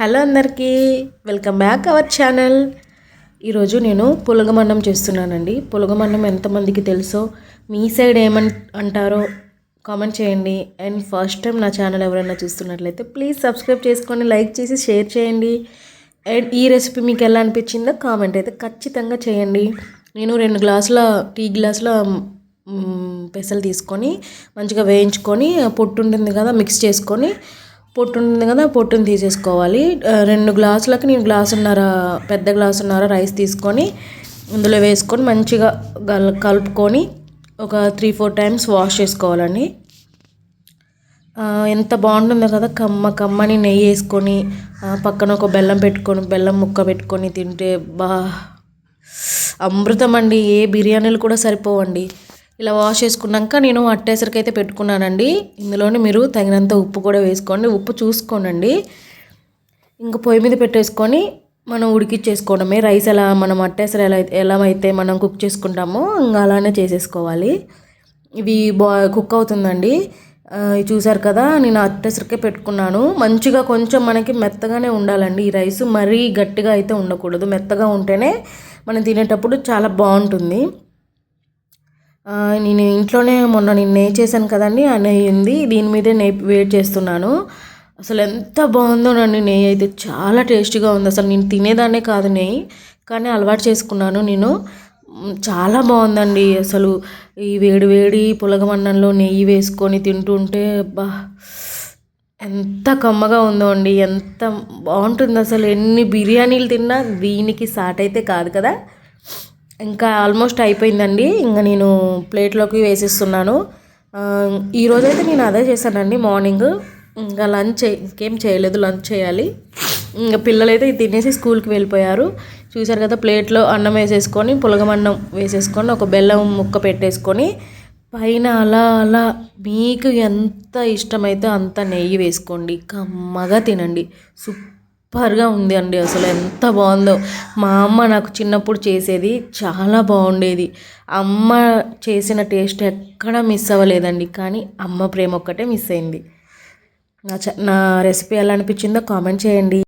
Hello అందరికీ welcome back our channel. ఈరోజు నేను పులగమన్నం చేస్తున్నానండి. పులగమన్నం ఎంతమందికి తెలుసో మీ సైడ్ ఏమన్ అంటారో కామెంట్ చేయండి. అండ్ ఫస్ట్ టైం నా ఛానల్ ఎవరైనా చూస్తున్నట్లయితే ప్లీజ్ సబ్స్క్రైబ్ చేసుకొని లైక్ చేసి షేర్ చేయండి. అండ్ ఈ రెసిపీ మీకు ఎలా అనిపించిందో కామెంట్ అయితే ఖచ్చితంగా చేయండి. నేను రెండు గ్లాసుల టీ గ్లాసుల పెసలు తీసుకొని మంచిగా వేయించుకొని పొట్టు ఉంటుంది కదా మిక్స్ చేసుకొని పొట్టు ఉంటుంది కదా పొట్టును తీసేసుకోవాలి. రెండు గ్లాసులకి నేను గ్లాసున్నర పెద్ద గ్లాసున్నర రైస్ తీసుకొని ఇందులో వేసుకొని మంచిగా గల్ కలుపుకొని ఒక త్రీ ఫోర్ టైమ్స్ వాష్ చేసుకోవాలండి. ఎంత బాగుంటుందో కదా కమ్మ కమ్మని నెయ్యి వేసుకొని పక్కన ఒక బెల్లం పెట్టుకొని బెల్లం ముక్క పెట్టుకొని తింటే బా అమృతం అండి. ఏ బిర్యానీలు కూడా సరిపోవండి. ఇలా వాష్ చేసుకున్నాక నేను అట్టేసరికి అయితే పెట్టుకున్నానండి. ఇందులోనే మీరు తగినంత ఉప్పు కూడా వేసుకోండి. ఉప్పు చూసుకోనండి. ఇంకా పొయ్యి మీద పెట్టేసుకొని మనం ఉడికిచ్చేసుకోవడమే. రైస్ ఎలా మనం అట్టేసరి ఎలా అయితే ఎలా అయితే మనం కుక్ చేసుకుంటామో ఇంకా అలానే చేసేసుకోవాలి. ఇవి బా కుక్ అవుతుందండి. చూసారు కదా నేను అట్టేసరికే పెట్టుకున్నాను. మంచిగా కొంచెం మనకి మెత్తగానే ఉండాలండి. ఈ రైస్ మరీ గట్టిగా అయితే ఉండకూడదు. మెత్తగా ఉంటేనే మనం తినేటప్పుడు చాలా బాగుంటుంది. నేను ఇంట్లోనే మొన్న నేను నెయ్యి చేశాను కదండి ఆ నెయ్యి ఉంది దీని మీదే నెయ్యి వేడి చేస్తున్నాను. అసలు ఎంత బాగుందోనండి నెయ్యి అయితే చాలా టేస్టీగా ఉంది. అసలు నేను తినేదాన్నే కాదు నెయ్యి కానీ అలవాటు చేసుకున్నాను నేను. చాలా బాగుందండి అసలు ఈ వేడి వేడి పులగమన్నంలో నెయ్యి వేసుకొని తింటుంటే బా ఎంత కమ్మగా ఉందో అండి ఎంత బాగుంటుంది అసలు. ఎన్ని బిర్యానీలు తిన్నా దీనికి సాట్ అయితే కాదు కదా. ఇంకా ఆల్మోస్ట్ అయిపోయిందండి. ఇంకా నేను ప్లేట్లోకి వేసిస్తున్నాను. ఈరోజైతే నేను అదే చేశానండి మార్నింగ్. ఇంకా లంచ్ చే- ఇంకేం చేయలేదు లంచ్ చేయాలి. ఇంకా పిల్లలైతే తినేసి స్కూల్కి వెళ్ళిపోయారు. చూశారు కదా ప్లేట్లో అన్నం వేసేసుకొని పులగమన్నం వేసేసుకొని ఒక బెల్లం ముక్క పెట్టేసుకొని పైన అలా అలా మీకు ఎంత ఇష్టమైతే అంత నెయ్యి వేసుకోండి. కమ్మగా తినండి. సూపర్గా ఉంది అండి అసలు ఎంత బాగుందో. మా అమ్మ నాకు చిన్నప్పుడు చేసేది చాలా బాగుండేది. అమ్మ చేసిన టేస్ట్ ఎక్కడా మిస్ అవ్వలేదండి. కానీ అమ్మ ప్రేమ ఒక్కటే మిస్ అయింది. నా చ నా రెసిపీ ఎలా అనిపించిందో కామెంట్ చేయండి.